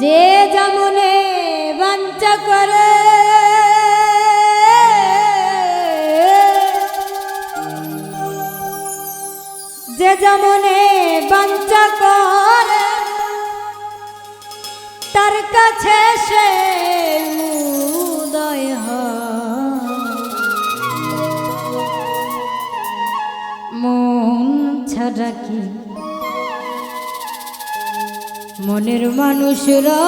যে যেমনে বাঞ্চা করে যে যেমনে বাঞ্চা করে তার কাছে সে উদয়। মন ছাড়া মনের মানুষরা।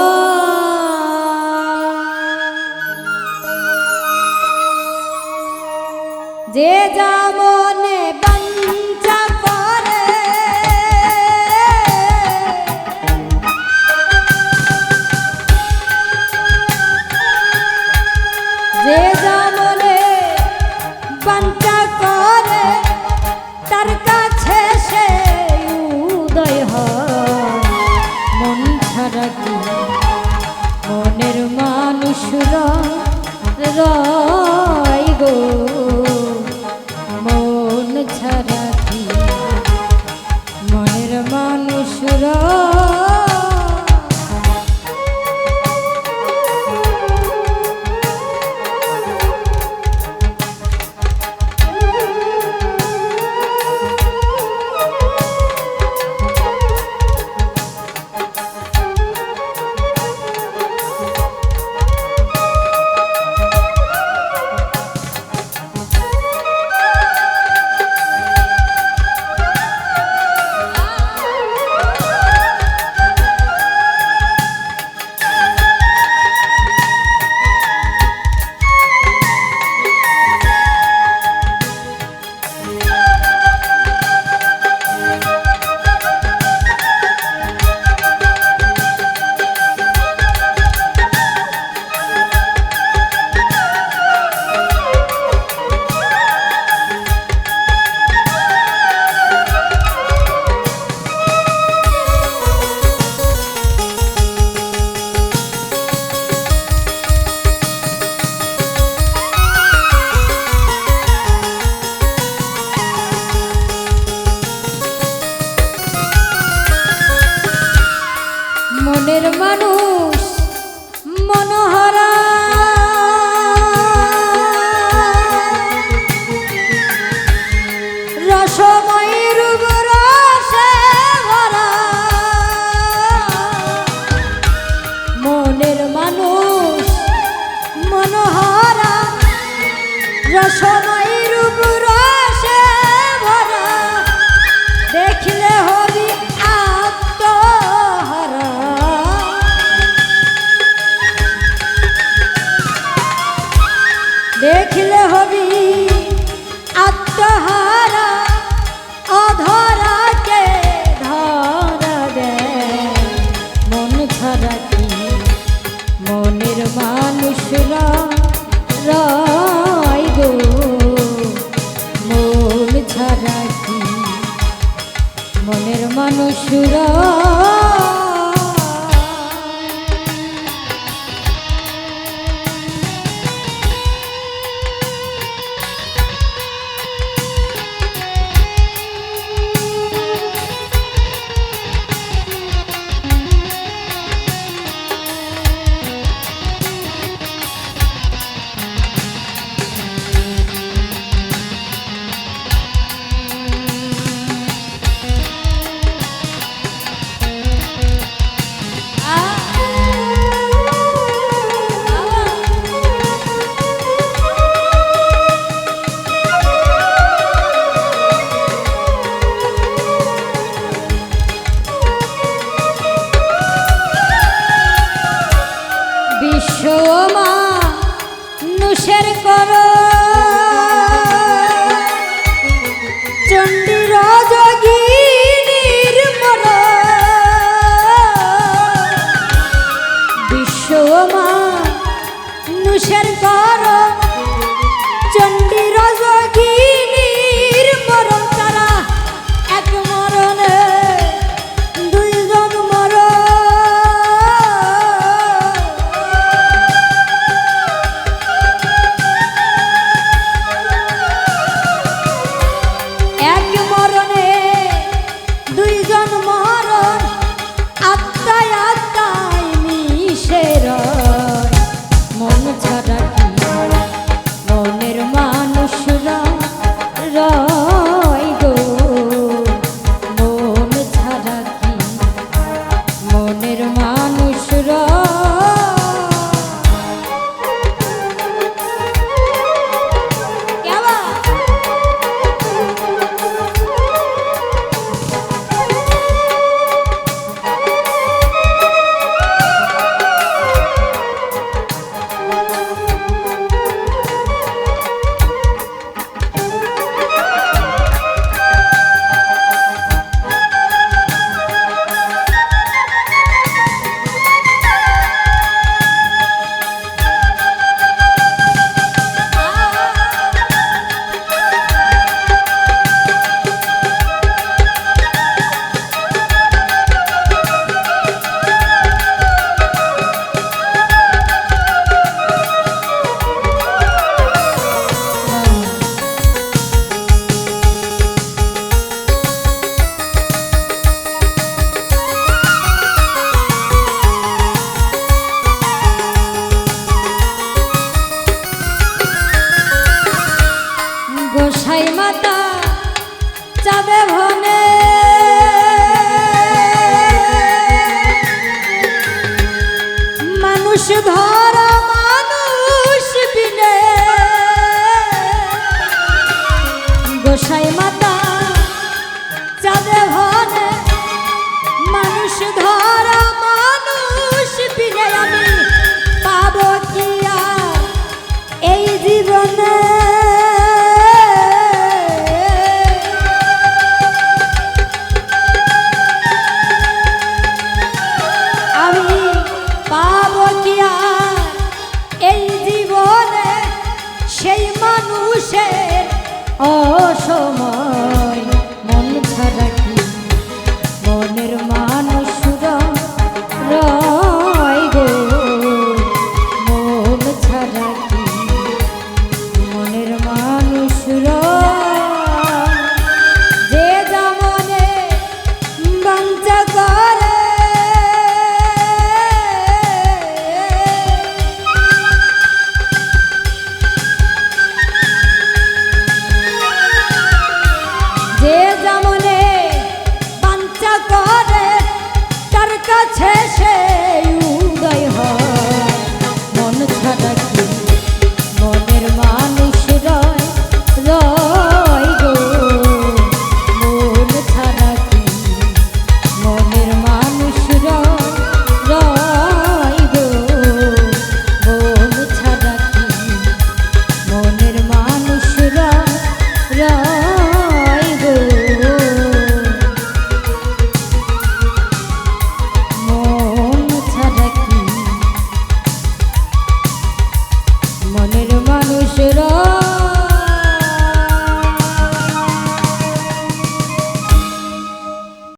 যে যা রসময় রূপ রসে ভরা দেখলে হবি আত্মহারা। দেখলে হবি মনের মনের মান Oh, my.